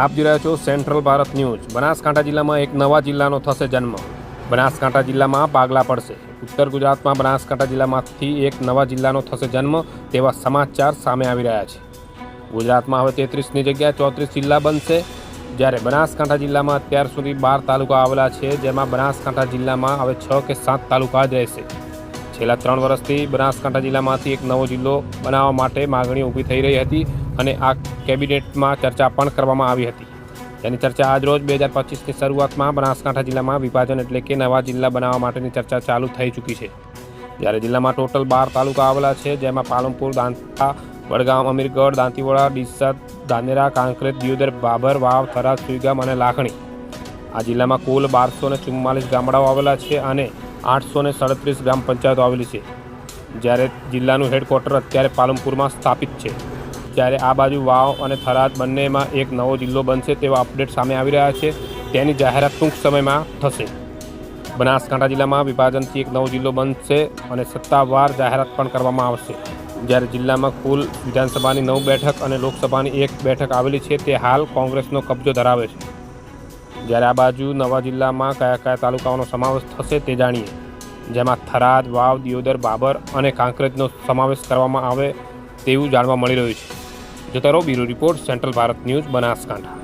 આપ જોઈ રહ્યા છો સેન્ટ્રલ ભારત ન્યૂઝ. બનાસકાંઠા જિલ્લામાં એક નવા જિલ્લાનો થશે જન્મ. બનાસકાંઠા જિલ્લામાં પાગલા પડશે. ઉત્તર ગુજરાતમાં બનાસકાંઠા જિલ્લામાંથી એક નવા જિલ્લાનો થશે જન્મ તેવા સમાચાર સામે આવી રહ્યા છે. ગુજરાતમાં હવે તેત્રીસની જગ્યાએ ચોત્રીસ જિલ્લા બનશે. જ્યારે બનાસકાંઠા જિલ્લામાં અત્યાર સુધી બાર તાલુકા આવેલા છે, જેમાં બનાસકાંઠા જિલ્લામાં હવે છ કે સાત તાલુકા જ રહેશે. છેલ્લા ત્રણ વર્ષથી બનાસકાંઠા જિલ્લામાંથી એક નવો જિલ્લો બનાવવા માટે માગણી ઊભી થઈ રહી હતી. અને આ કેબિનેટમાં ચર્ચા પણ કરવામાં આવી હતી. તેની ચર્ચા આજરોજ બે હજાર પચીસની શરૂઆતમાં બનાસકાંઠા જિલ્લામાં વિભાજન એટલે કે નવા જિલ્લા બનાવવા માટેની ચર્ચા ચાલુ થઈ ચૂકી છે. જ્યારે જિલ્લામાં ટોટલ બાર તાલુકા આવેલા છે, જેમાં પાલનપુર, દાંતા, વડગામ, અમીરગઢ, દાંતીવાડા, ડીસા, ધાનેરા, કાંકરેજ, દિયોદર બાબર વાવ, થરાદ, સુઈગામ અને લાખણી. આ જિલ્લામાં કુલ બારસો ને ચુમ્માલીસ ગામડાઓ આવેલા છે અને આઠસો ને સડત્રીસ ગ્રામ પંચાયતો આવેલી છે. જ્યારે જિલ્લાનું હેડક્વાર્ટર અત્યારે પાલનપુરમાં સ્થાપિત છે. જ્યારે આ બાજુ વાવ અને થરાદ બંનેમાં એક નવો જિલ્લો બનશે તેવા અપડેટ સામે આવી રહ્યા છે. તેની જાહેરાત ટૂંક સમયમાં થશે. બનાસકાંઠા જિલ્લામાં વિભાજનથી એક નવો જિલ્લો બનશે અને સત્તાવાર જાહેરાત પણ કરવામાં આવશે. જ્યારે જિલ્લામાં કુલ વિધાનસભાની નવ બેઠક અને લોકસભાની એક બેઠક આવેલી છે, તે હાલ કોંગ્રેસનો કબજો ધરાવે છે. જ્યારે આ બાજુ નવા જિલ્લામાં કયા કયા તાલુકાઓનો સમાવેશ થશે તે જાણીએ. જેમાં થરાદ, વાવ, દિયોદર, બાબર અને કાંકરેજનો સમાવેશ કરવામાં આવે તેવું જાણવા મળી રહ્યું છે. જોતા રહો bureau report central Bharat news Banaskantha.